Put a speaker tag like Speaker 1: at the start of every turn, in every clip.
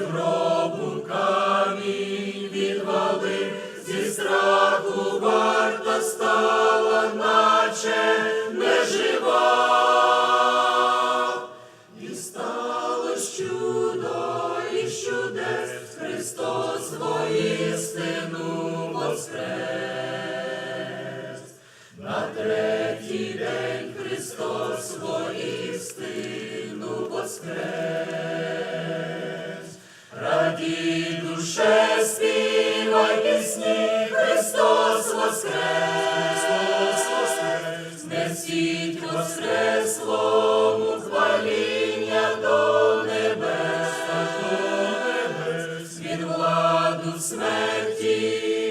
Speaker 1: від гробу камінь відвалив, зі страху варта стала, наче не нежива. І стало чудо і чудес, Христос воістину воскрес. На третій день Христос воістину воскрес. Воскрес. Христос воскрес. Хваління до небес. Він владу смерті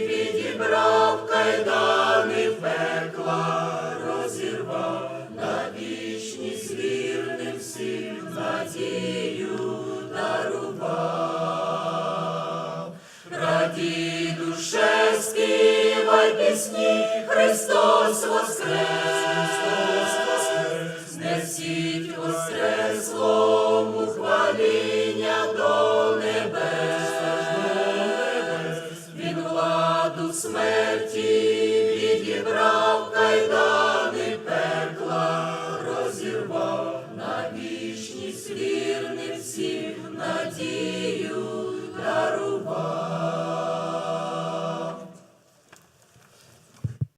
Speaker 1: відібрав кайдани пекла, розірвав на вічність вірним всім надію дарував. Радій душе, пісні, Христос воскрес, Христос воскрес, несіть воскреслому